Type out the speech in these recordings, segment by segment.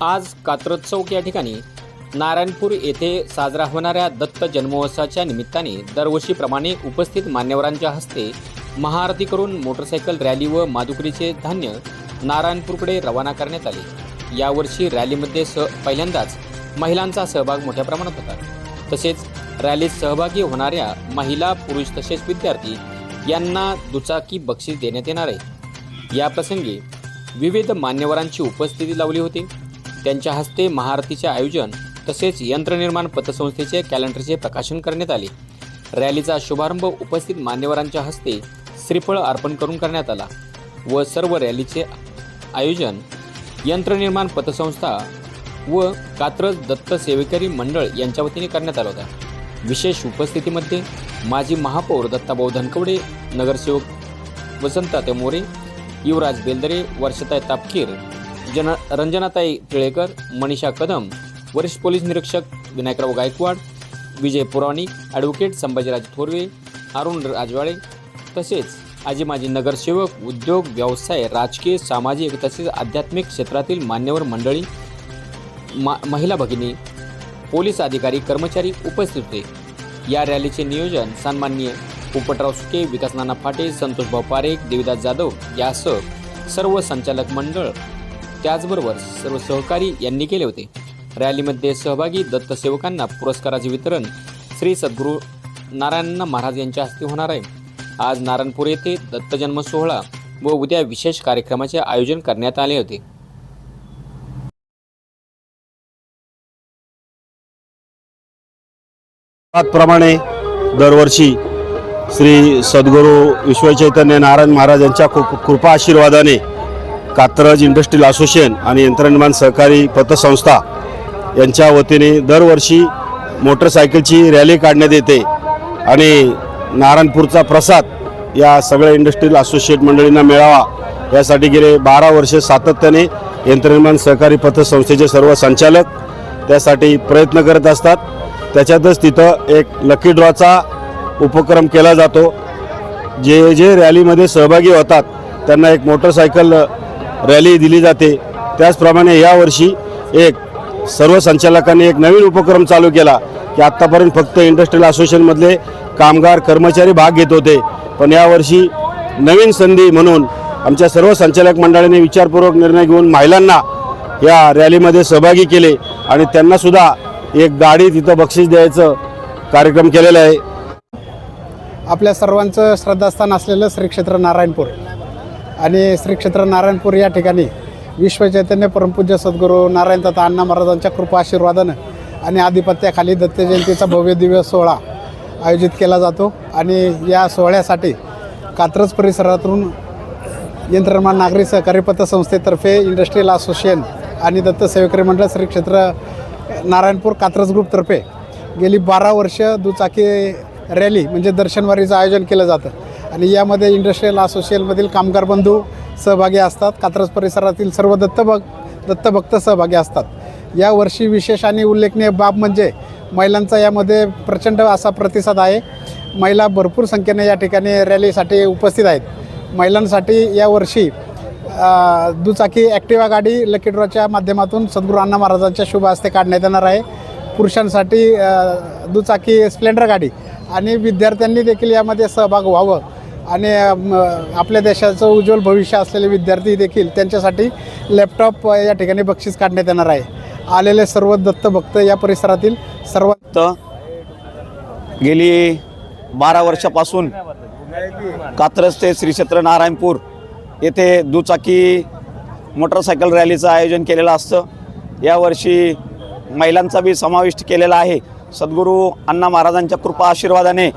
आज कात्रज चौक या ठिकाणी नारायणपूर येथे साजरा होणाऱ्या दत्त जन्मोत्सवाच्या निमित्ताने दरवर्षीप्रमाणे उपस्थित मान्यवरांच्या हस्ते महाआरती करून मोटरसायकल रॅली व मादुकरीचे धान्य नारायणपूरकडे रवाना करण्यात आले. यावर्षी रॅलीमध्ये स पहिल्यांदाच महिलांचा सहभाग मोठ्या प्रमाणात होता. तसेच रॅलीत सहभागी होणाऱ्या महिला पुरुष तसेच विद्यार्थी यांना दुचाकी बक्षीस देण्यात येणार आहे. याप्रसंगी विविध मान्यवरांची उपस्थिती लावली होती. त्यांच्या हस्ते महाआरतीचे आयोजन तसेच यंत्रनिर्माण पतसंस्थेचे कॅलेंडरचे प्रकाशन करण्यात आले. रॅलीचा शुभारंभ उपस्थित मान्यवरांच्या हस्ते श्रीफळ अर्पण करून करण्यात आला व सर्व रॅलीचे आयोजन यंत्रनिर्माण पतसंस्था व कात्रज दत्त सेवेकरी मंडळ यांच्या वतीने करण्यात आला होता. विशेष उपस्थितीमध्ये माजी महापौर दत्ताभाऊ धनकवडे नगरसेवक वसंत मोरे युवराज बेलदरे वर्षताय तापकीर जन रंजनाताई टिळेकर मनीषा कदम वरिष्ठ पोलीस निरीक्षक विनायकराव गायकवाड विजय पुराणिक ॲडव्होकेट संभाजीराज थोरवे अरुण राजवाळे तसेच आजी माजी नगरसेवक उद्योग व्यवसाय राजकीय सामाजिक तसेच आध्यात्मिक क्षेत्रातील मान्यवर मंडळी मा महिला भगिनी पोलीस अधिकारी कर्मचारी उपस्थित होते. या रॅलीचे नियोजन सन्माननीय पोपटराव सुके विकास नाना फाटे संतोषभाऊ पारेख देविदास जाधव यासह सर्व संचालक मंडळ त्याचबरोबर सर्व सहकारी यांनी केले होते. रॅलीमध्ये सहभागी दत्तसेवकांना पुरस्काराचे वितरण श्री सद्गुरू नारायण महाराज यांच्या हस्ते होणार आहे. आज नारायणपूर येथे दत्तजन्म सोहळा व उद्या विशेष कार्यक्रमाचे आयोजन करण्यात आले होते. प्रमाणे दरवर्षी श्री सद्गुरू विश्वचैतन्य नारायण महाराज यांच्या कृपा आशीर्वादाने कात्रज इंडस्ट्रियल असोसिएशन आणि यंत्रनिर्माण सहकारी पतसंस्था यांच्या वतीने दरवर्षी मोटरसायकलची रॅली काढण्यात येते आणि नारायणपूरचा प्रसाद या सगळ्या इंडस्ट्रियल असोसिएट मंडळींना मिळावा यासाठी गेले बारा वर्षे सातत्याने यंत्रनिर्माण सहकारी पतसंस्थेचे सर्व संचालक त्यासाठी प्रयत्न करत असतात. त्याच्यातच तिथं एक लकी ड्रॉचा उपक्रम केला जातो. जे जे रॅलीमध्ये सहभागी होतात त्यांना एक मोटरसायकल रॅली दिली जाते. त्याचप्रमाणे यावर्षी एक सर्व संचालकांनी एक नवीन उपक्रम चालू केला की आत्तापर्यंत फक्त इंडस्ट्रियल असोसिएशनमधले कामगार कर्मचारी भाग घेत होते. पण यावर्षी नवीन संधी म्हणून आमच्या सर्व संचालक मंडळाने विचारपूर्वक निर्णय घेऊन महिलांना या रॅलीमध्ये सहभागी केले आणि त्यांनासुद्धा एक गाडी तिथं बक्षीस द्यायचं कार्यक्रम केलेला आहे. आपल्या सर्वांचं श्रद्धास्थान असलेलं श्री क्षेत्र नारायणपूर. आणि श्री क्षेत्र नारायणपूर या ठिकाणी विश्वचैतन्य परमपूज्य सद्गुरू नारायण तथा अण्णा महाराजांच्या कृपा आशीर्वादानं आणि आधिपत्याखाली दत्त जयंतीचा भव्य दिव्य सोहळा आयोजित केला जातो. आणि या सोहळ्यासाठी कात्रज परिसरातून यंत्रनिर्माण नागरी सहकारी पतसंस्थेतर्फे इंडस्ट्रियल असोसिएशन आणि दत्त सेवेकरी मंडळ श्री क्षेत्र नारायणपूर कात्रज ग्रुपतर्फे गेली बारा वर्ष दुचाकी रॅली म्हणजे दर्शनवारीचं आयोजन केलं जातं. आणि यामध्ये इंडस्ट्रियल असोसिएशनमधील कामगार बंधू सहभागी असतात. कात्रज परिसरातील सर्व दत्तभक दत्तभक्त सहभागी असतात. यावर्षी विशेष आणि उल्लेखनीय बाब म्हणजे महिलांचा यामध्ये प्रचंड असा प्रतिसाद आहे. महिला भरपूर संख्येने या ठिकाणी रॅलीसाठी उपस्थित आहेत. महिलांसाठी यावर्षी दुचाकी ॲक्टिवा गाडी लकी ड्रॉच्या माध्यमातून सद्गुरू अण्णा महाराजांच्या शुभ हस्ते काढण्यात येणार आहे. पुरुषांसाठी दुचाकी स्प्लेंडर गाडी आणि विद्यार्थ्यांनी देखील यामध्ये सहभाग व्हावं आणि आपल्या देशाचं उज्ज्वल भविष्य असलेले विद्यार्थी देखील त्यांच्यासाठी लॅपटॉप या ठिकाणी बक्षीस काढण्यात येणार आहे. आलेले सर्व दत्तभक्त या परिसरातील सर्व गेली बारा वर्षापासून कात्रज ते श्री क्षेत्र नारायणपूर येथे दुचाकी मोटरसायकल रॅलीचं आयोजन केलेलं असतं. यावर्षी महिलांचा बी समाविष्ट केलेला आहे. सद्गुरू अण्णा महाराजांच्या कृपा आशीर्वादाने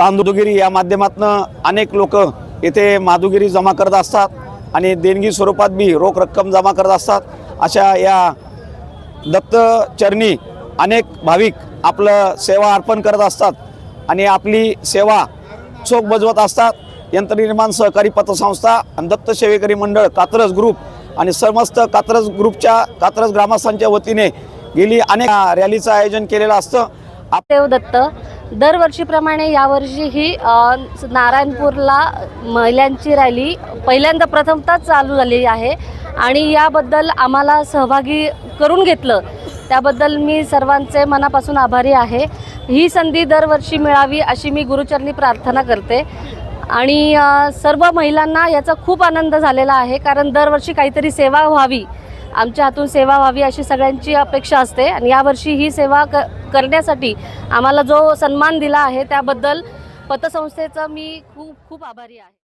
तांदुगिरी या माध्यमातून अनेक लोक येथे माधुगिरी जमा करत असतात आणि देणगी स्वरूपात बी रोख रक्कम जमा करत असतात. अशा या दत्तचरणी अनेक भाविक आपलं सेवा अर्पण करत असतात आणि आपली सेवा चोख बजवत असतात. यंत्रनिर्माण सहकारी पतसंस्था आणि दत्त सेवेकरी मंडळ कात्रज ग्रुप आणि समस्त कात्रज ग्रुपच्या कात्रज ग्रामस्थांच्या वतीने गेली अनेक रॅलीचं आयोजन केलेलं असतं. देव दत्त दरवर्षीप्रमाणे यावर्षीही नारायणपूरला महिलांची रॅली पहिल्यांदा प्रथमतः चालू झाली आहे. आणि याबद्दल आम्हाला सहभागी करून घेतलं. त्याबद्दल मी सर्वांचे मनापासून आभारी आहे. ही संधी दरवर्षी मिळावी अशी मी गुरुचरणी प्रार्थना करते. आणि सर्व महिलांना याचा खूप आनंद झालेला आहे. कारण दरवर्षी काहीतरी सेवा व्हावी आमच्या हातून सेवा व्हावी अशी सगळ्यांची अपेक्षा असते. आणि यावर्षी ही सेवा क करण्यासाठी आम्हाला जो सन्मान दिला आहे त्याबद्दल पतसंस्थेचं मी खूप खूप आभारी आहे.